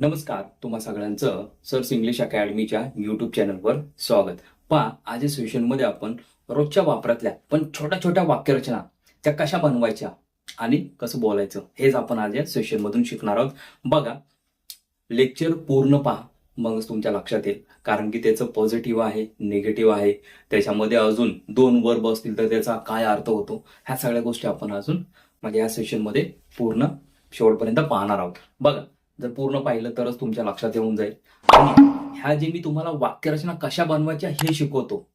नमस्कार तुम्हा सगळ्यांचं सर्स इंग्लिश अकॅडमीच्या युट्यूब चॅनलवर स्वागत. पहा आज या सेशनमध्ये आपण रोजच्या वापरातल्या पण छोट्या छोट्या वाक्यरचना त्या कशा बनवायच्या आणि कसं बोलायचं हेच आपण आज या सेशनमधून शिकणार आहोत. बघा लेक्चर पूर्ण पहा मगच तुमच्या लक्षात येईल. कारण की त्याचं पॉझिटिव्ह आहे निगेटिव्ह आहे. त्याच्यामध्ये अजून दोन वर्ब असतील तर त्याचा काय अर्थ होतो ह्या सगळ्या गोष्टी आपण अजून म्हणजे या सेशनमध्ये पूर्ण शेवटपर्यंत पाहणार आहोत. बघा जर पूर्ण पाहिलं तरच तुमच्या लक्षात येऊन जाईल. आणि ह्या जे मी तुम्हाला वाक्यरचना कशा बनवायच्या हे शिकवतो.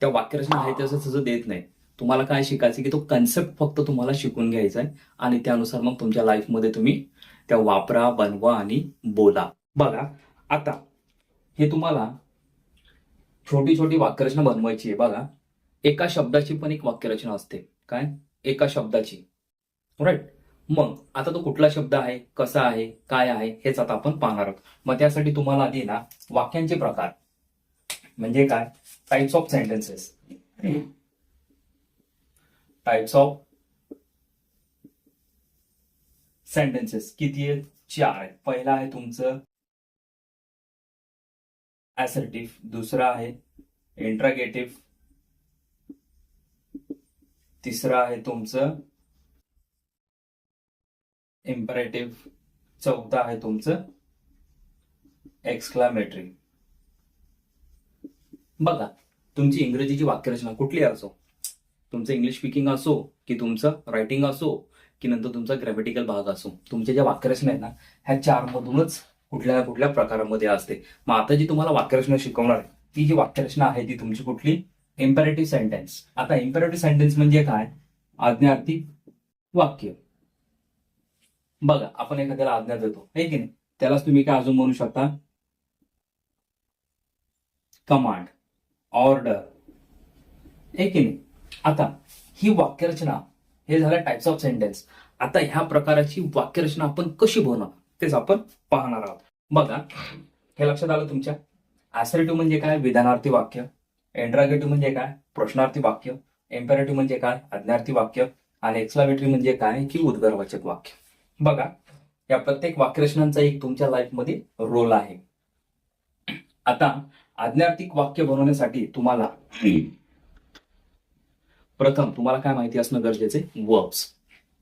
त्या वाक्यरचना आहे तसं तसं देत नाही. तुम्हाला काय शिकायचं की तो कन्सेप्ट फक्त तुम्हाला शिकून घ्यायचा आहे आणि त्यानुसार मग तुमच्या लाईफमध्ये तुम्ही त्या वापरा बनवा आणि बोला. बघा आता हे तुम्हाला छोटी छोटी वाक्यरचना बनवायची आहे. बघा एका शब्दाची पण एक वाक्यरचना असते. काय? एका शब्दाची. राईट मग आता तो कुठला शब्द आहे कसा आहे काय आहे हेच आता आपण पाहणार आहोत. मग त्यासाठी तुम्हाला आधी ना वाक्यांचे प्रकार म्हणजे काय? Types of sentences types of sentences किती आहेत? चार आहेत. पहिला आहे तुमचं ऍसर्टिव्ह दुसरा आहे इंट्रागेटिव्ह तिसरा आहे तुमचं इम्परेटिव्ह चौथा आहे तुमचं. एक्सक्लामेटरी बघा तुमची इंग्रजीची वाक्यरचना कुठली असो तुमचं इंग्लिश स्पीकिंग असो की तुमचं रायटिंग असो की नंतर तुमचा ग्रॅमॅटिकल भाग असो तुमच्या ज्या वाक्यरचना आहेत ना ह्या चार मधूनच कुठल्या ना कुठल्या प्रकारामध्ये असते. मग आता जी तुम्हाला वाक्यरचना शिकवणार आहे ती जी वाक्यरचना आहे ती तुमची कुठली? इम्परेटिव्ह सेंटेन्स आता इम्परेटिव्ह सेंटेन्स म्हणजे काय? आज्ञार्थी वाक्य. बघा आपण एखाद्याला आज्ञा देतो. आहे की नाही? त्यालाच तुम्ही काय अजून म्हणू शकता? Command order. आहे की नाही? आता ही वाक्यरचना हे झालं टाइप्स ऑफ सेंटेन्स आता ह्या प्रकाराची वाक्यरचना आपण कशी बनवणार तेच आपण पाहणार आहोत. बघा हे लक्षात आलं तुमच्या? ऍसरेटिव्ह म्हणजे काय? विधानार्थी वाक्य. एंट्रागेटिव्ह म्हणजे काय? प्रश्नार्थी वाक्य. एम्पेरेटिव्ह म्हणजे काय? आज्ञार्थी वाक्य. आणि एक्स्लावेटरी म्हणजे काय? की उद्गारवाचक वाक्य. बघा या प्रत्येक वाक्यरचनांचा एक तुमच्या लाईफमध्ये रोल आहे. आता आज्ञार्थिक वाक्य बनवण्यासाठी तुम्हाला प्रथम तुम्हाला काय माहिती असणं गरजेचे वर्ब्स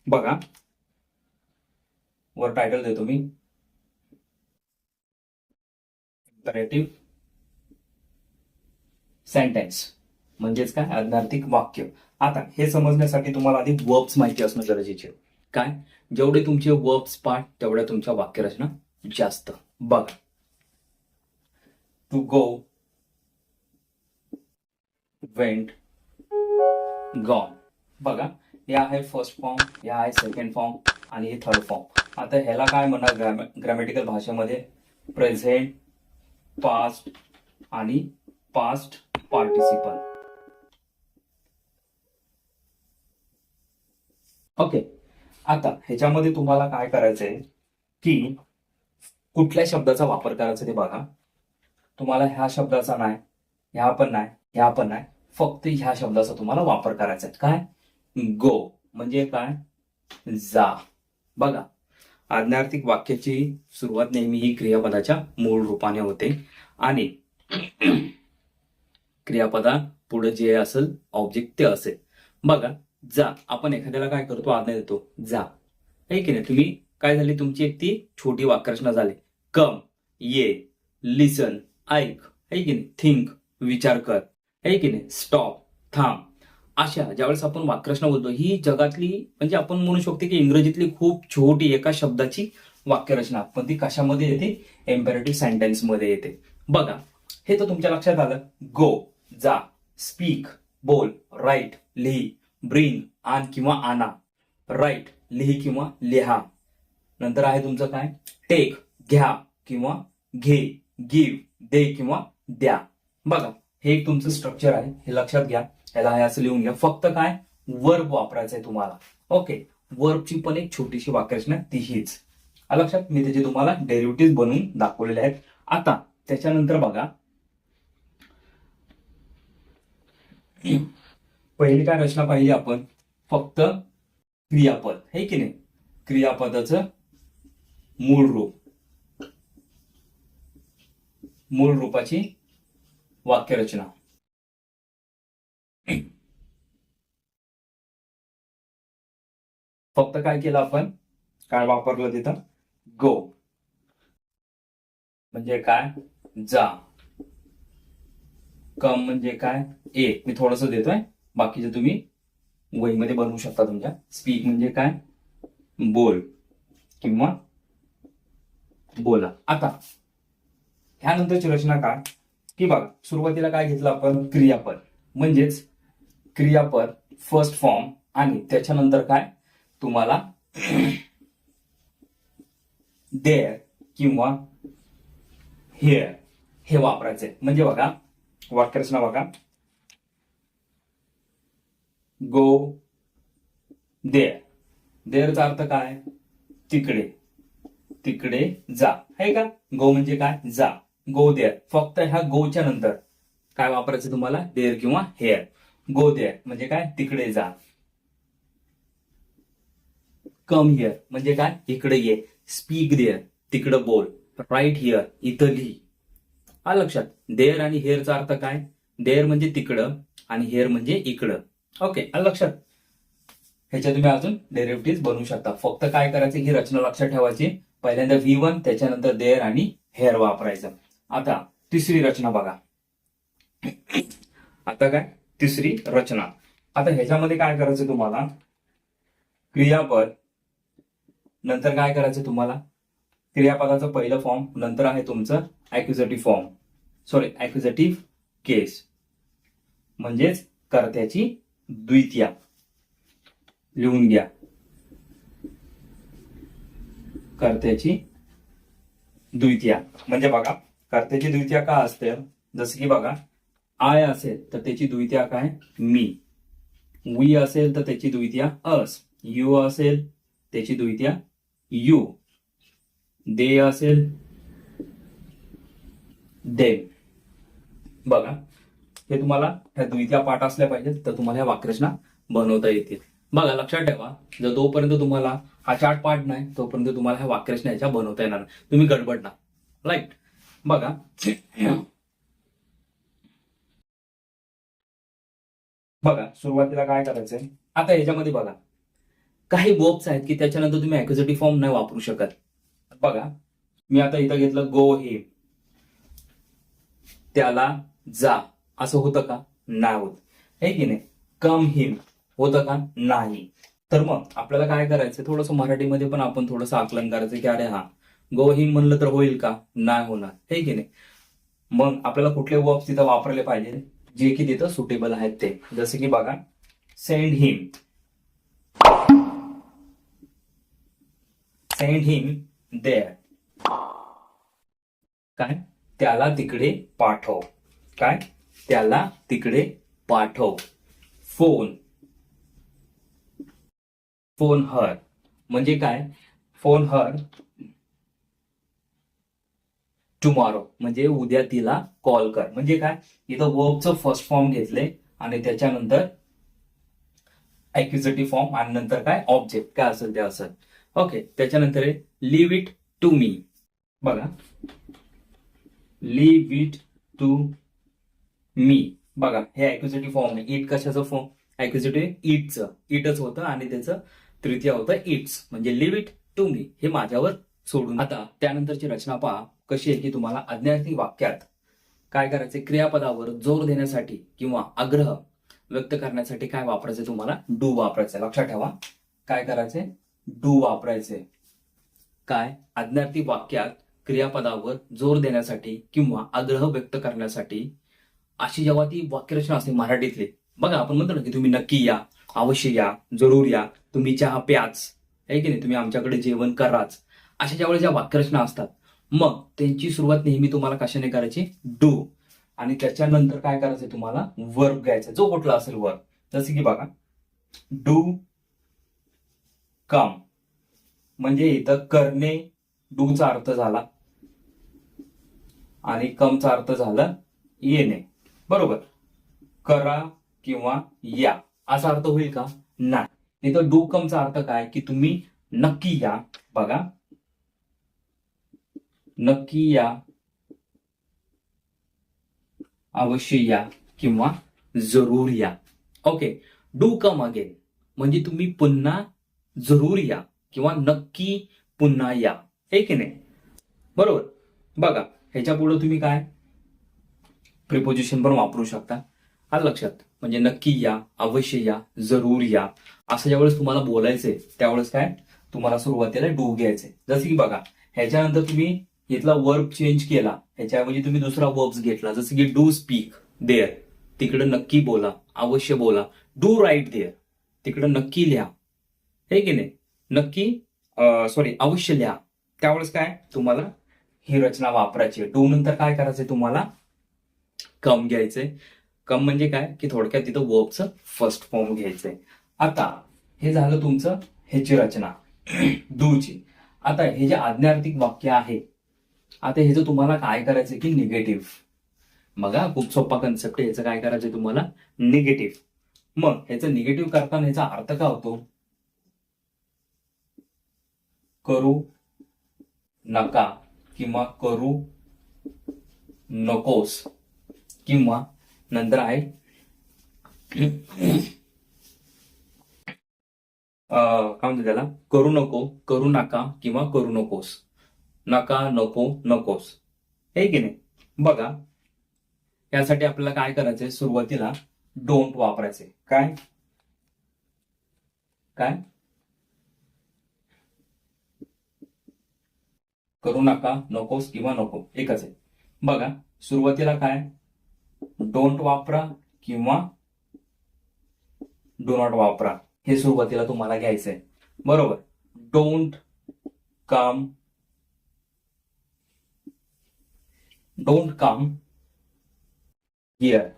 बघा. वर टायटल देतो मी. इम्परेटिव्ह सेंटेन्स म्हणजेच काय? आज्ञार्थिक वाक्य. आता हे समजण्यासाठी तुम्हाला आधी वर्ब्स माहिती असणं गरजेचे आहे. काय? जेवढे तुमचे वर्ब्स पार्ट तेवढ्या तुमच्या वाक्यरचना जास्त. बघा. टू गो वेंट गॉन बघा. या आहे फर्स्ट फॉर्म या आहे सेकंड फॉर्म आणि हे थर्ड फॉर्म आता ह्याला काय म्हणणार ग्रॅमॅटिकल भाषेमध्ये? प्रेझेंट पास्ट आणि पास्ट पार्टिसिपल ओके आता ह्याच्यामध्ये तुम्हाला काय करायचंय की कुठल्या शब्दाचा वापर करायचा ते बघा. तुम्हाला ह्या शब्दाचा नाही ह्या पण नाही ह्या पण नाही. फक्त ह्या शब्दाचा तुम्हाला वापर करायचा आहे. काय? गो. म्हणजे काय? जा. बघा. आज्ञार्थिक वाक्याची सुरुवात नेहमी ही क्रियापदाच्या मूळ रूपाने होते. आणि क्रियापदा पुढे जे असेल ऑब्जेक्ट ते असेल. बघा. जा. आपण एखाद्याला काय करतो? आज्ञा देतो. जा. आहे की नाही? तुम्ही काय झाली? तुमची एक ती छोटी वाक्यरचना झाली. कम ये लिसन ऐक. आहे की नाही? थिंक विचार कर. आहे की नाही? स्टॉप थांब. अशा ज्यावेळेस आपण वाक्यरचना बोलतो ही जगातली म्हणजे आपण म्हणू शकतो की इंग्रजीतली खूप छोटी एका शब्दाची वाक्यरचना. पण ती कशामध्ये येते? एम्पेरेटिव्ह सेंटेन्समध्ये येते. बघा हे तर तुमच्या लक्षात आलं. गो जा. स्पीक बोल राईट लिही. ब्रिंग आण किंवा आणा राईट लिही किंवा लिहा. नंतर आहे तुमचं काय? टेक घ्या किंवा घे गिव्ह दे किंवा द्या. बघा हे एक तुमचं स्ट्रक्चर आहे. हे लक्षात घ्या. याला हे असं लिहून घ्या. फक्त काय? वर्ब वापरायचं आहे तुम्हाला. ओके वर्बची पण एक छोटीशी वाक्यरचना ती हीच लक्षात? मी त्याचे तुम्हाला डेरिव्हेटिव्ह बनवून दाखवलेले आहेत. आता त्याच्यानंतर बघा. पहिली काय रचना पाहिली आपण? फक्त क्रियापद. हे की नाही? क्रियापदाचं मूळ रूप. मूळ रूपाची वाक्यरचना. फक्त काय केलं आपण? काय वापरलं तिथं? गो म्हणजे काय? जा. कम म्हणजे काय? ए मी थोडस देतोय. बाकीचे तुम्ही वहीमध्ये बनवू शकता तुमच्या. स्पीक म्हणजे काय? बोल किंवा बोला. आता ह्यानंतरची रचना काय? की बघा सुरुवातीला काय घेतलं आपण? क्रियापद. म्हणजेच क्रियापद फर्स्ट फॉर्म आणि त्याच्यानंतर काय? तुम्हाला देअर किंवा हेअर हे वापरायचे म्हणजे बघा वाक्यरचना बघा. गो देअर देअरचा अर्थ काय? तिकडे. तिकडे जा. आहे का? गो म्हणजे काय? जा. गो देअर फक्त ह्या गोच्या नंतर. काय वापरायचं तुम्हाला? देअर किंवा हेअर गो देअर म्हणजे काय? तिकडे जा. कम हिअर म्हणजे काय? इकडे ये. स्पीक देअर तिकडं बोल. राईट हिअर इथं लिही. हा लक्षात. देअर आणि हेअरचा अर्थ काय? देअर म्हणजे तिकडं आणि हेअर म्हणजे इकडं. ओके आणि लक्षात? ह्याच्या तुम्ही अजून डेरिव्हेटिव्ह बनवू शकता. फक्त काय करायचं ही रचना लक्षात ठेवायची. पहिल्यांदा व्ही वन त्याच्यानंतर देअर आणि हेअर वापरायचं. आता तिसरी रचना बघा. आता काय? तिसरी रचना. आता ह्याच्यामध्ये काय करायचं तुम्हाला? क्रियापद. नंतर काय करायचं तुम्हाला? क्रियापदाचं पहिलं फॉर्म नंतर आहे तुमचं ऍक्युझेटिव्ह फॉर्म सॉरी ऍक्युझेटिव्ह केस म्हणजेच कर्त्याची द्वितीया लिहून घ्या. कर्त्याची द्वितीया म्हणजे बघा कर्त्याची द्वितीया का असते जसं की बघा आय असेल तर त्याची द्वितीया काय? मी. वी असेल तर त्याची द्वितीया अस. यू असेल त्याची द्वितीया यू. दे असेल दे बघा हे तुम्हाला ह्या द्वितीया पाठ असल्या पाहिजेत तर तुम्हाला ह्या वाक्यरचना बनवता येतील. बघा लक्षात ठेवा जर तोपर्यंत तुम्हाला हा चार्ट पाठ नाही तोपर्यंत तुम्हाला ह्या वाक्यरचना ह्याच्या बनवता येणार नाही. तुम्ही गडबड ना. राईट बघा. बघा सुरुवातीला काय करायचंय? आता याच्यामध्ये बघा. काही वर्ब्स आहेत की त्याच्यानंतर तुम्ही ऍक्युझिटिव्ह फॉर्म नाही वापरू शकत. बघा. मी आता इथं घेतलं गो हे त्याला जा. असं होतं का? नाही होत. हे की नाही? कम हिम होतं का? नाही. तर मग आपल्याला काय करायचं थोडंसं मराठीमध्ये पण आपण थोडंसं आकलन करायचं की अरे हा गो हिम म्हणलं तर होईल का? नाही होणार. हे की नाही? मग आपल्याला कुठले वर्ब्स तिथं वापरले पाहिजे? जे की तिथं सुटेबल आहेत ते. जसे की बघा send him send him there काय? त्याला तिकडे पाठव. काय? त्याला तिकडे पाठव. फोन. Phone her. म्हणजे काय? फोन हर. टुमॉरो म्हणजे उद्या तिला कॉल कर. म्हणजे काय? इथं वर्बचं फर्स्ट फॉर्म घेतले आणि त्याच्यानंतर ऍक्युझिटिव्ह फॉर्म आणि नंतर काय? ऑब्जेक्ट काय असेल ते असेल. ओके त्याच्यानंतर लिव्ह इट टू मी बघा. Leave it to me. बघा हे ऍक्युझिटिव्ह फॉर्म आहे. इट कशाचं फॉर्म ऍक्युझिटिव्ह इटचं इटच होतं आणि त्याचं तृतीय होतं इट्स म्हणजे लिव्ह इट टू मी हे माझ्यावर सोडून. आता त्यानंतरची रचना पहा. कशी आहे की तुम्हाला अज्ञार्थी वाक्यात काय करायचे क्रियापदावर जोर देण्यासाठी किंवा आग्रह व्यक्त करण्यासाठी काय वापरायचे तुम्हाला? डू वापरायचे लक्षात ठेवा. काय करायचे डू वापरायचे काय? अज्ञार्थी वाक्यात क्रियापदावर जोर देण्यासाठी किंवा आग्रह व्यक्त करण्यासाठी अशी जेव्हा ती वाक्यरचना असते मराठीतली बघा आपण म्हणतो ना की तुम्ही नक्की या अवश्य या जरूर या तुम्ही चहा प्याच आहे की नाही? तुम्ही आमच्याकडे जेवण कराच. अशा ज्यावेळेस ज्या वाक्यरचना असतात मग त्यांची सुरुवात नेहमी तुम्हाला कशाने करायची? डू. आणि त्याच्यानंतर काय करायचं तुम्हाला? वर्ब घ्यायचा जो कुठला असेल वर्ब. जसे की बघा डू कम. म्हणजे इथं करणे डूचा अर्थ झाला. आणि कमचा अर्थ झाला येणे. बरोबर. करा किंवा या. असा अर्थ होईल का? नाही. इथं डू कमचा अर्थ काय? की तुम्ही नक्की या. बघा. नक्की या. अवश्य या किंवा जरूर या. ओके. डू कम अगेन म्हणजे तुम्ही पुन्हा जरूर या किंवा नक्की पुन्हा या. हे की नाही? बरोबर. बघा. ह्याच्या पुढे तुम्ही काय? प्रिपोजिशन पण वापरू शकता. आलं लक्षात. म्हणजे नक्की या अवश्य या जरूर या. असं ज्यावेळेस तुम्हाला बोलायचंय त्यावेळेस काय? तुम्हाला सुरुवातीला डू घ्यायचंय. जसं की बघा ह्याच्यानंतर तुम्ही इथला वर्ब चेंज केला. ह्याच्याऐवजी तुम्ही दुसरा वर्ब्स घेतला. जसं की डू स्पीक देअर तिकडे नक्की बोला. अवश्य बोला. डू राईट देअर तिकडे नक्की लिहा. हे की नाही? नक्की सॉरी अवश्य लिहा. त्यावेळेस काय? तुम्हाला ही रचना वापरायची डू नंतर काय करायचंय तुम्हाला? कम घ्यायचंय. कम म्हणजे काय? की थोडक्यात तिथं वर्बचं फर्स्ट फॉर्म घ्यायचंय. आता हे झालं तुमचं ह्याची रचना. डूची आता हे जे आज्ञार्थिक वाक्य आहे आता ह्याचं तुम्हाला काय करायचं की निगेटिव्ह बघा खूप सोपा कन्सेप्ट आहे. ह्याचं काय करायचं तुम्हाला? निगेटिव्ह मग ह्याचं निगेटिव्ह करताना ह्याचा अर्थ काय होतो? करू नका किंवा करू नकोस. किंवा नंतर आहे. अं, काय म्हणतो त्याला? करू नको करू नका किंवा करू नकोस. नका नको नकोस. हे की नाही? बघा यासाठी आपल्याला काय करायचंय? सुरुवातीला डोंट वापरायचे काय? काय? करू नका नकोस किंवा नको. एकच आहे. बघा सुरुवातीला काय? डोंट वापरा किंवा डो नॉट वापरा. हे सुरुवातीला तुम्हाला घ्यायचंय. बरोबर? Don't come don't come here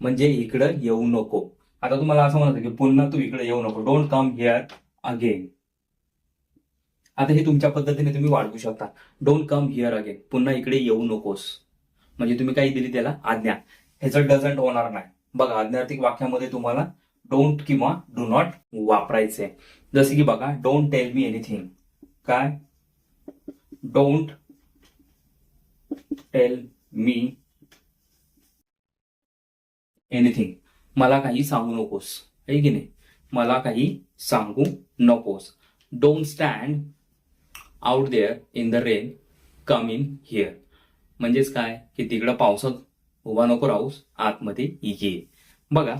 म्हणजे इकडं येऊ नको. आता तुम्हाला असं म्हणत की पुन्हा तू इकडे येऊ नको. डोंट कम हिअर अगेन आता हे तुमच्या पद्धतीने तुम्ही वाढवू शकता. डोंट कम हिअर अगेन पुन्हा इकडे येऊ नकोस. म्हणजे तुम्ही काही दिली त्याला आज्ञा. ह्याचं डझंट होणार नाही बघा आज्ञार्थिक वाक्यामध्ये तुम्हाला डोंट किंवा डू नॉट वापरायचे जसे की बघा डोंट टेल मी एनिथिंग काय? डोंट टेल मी एनिथिंग मला काही सांगू नकोस. आहे की नाही? मला काही सांगू नकोस. Don't stand out there in the rain come in here म्हणजेच काय? की तिकडं पावसात उभा नको राहूस आतमध्ये ये. बघा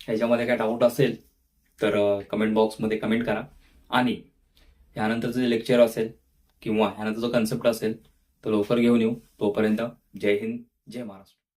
ह्याच्यामध्ये काय डाऊट असेल तर कमेंट बॉक्समध्ये कमेंट करा. आणि ह्यानंतरचं जे लेक्चर असेल किंवा ह्यानंतर जो कन्सेप्ट असेल तो लवकर घेऊन येऊ. तोपर्यंत जय हिंद जय महाराष्ट्र.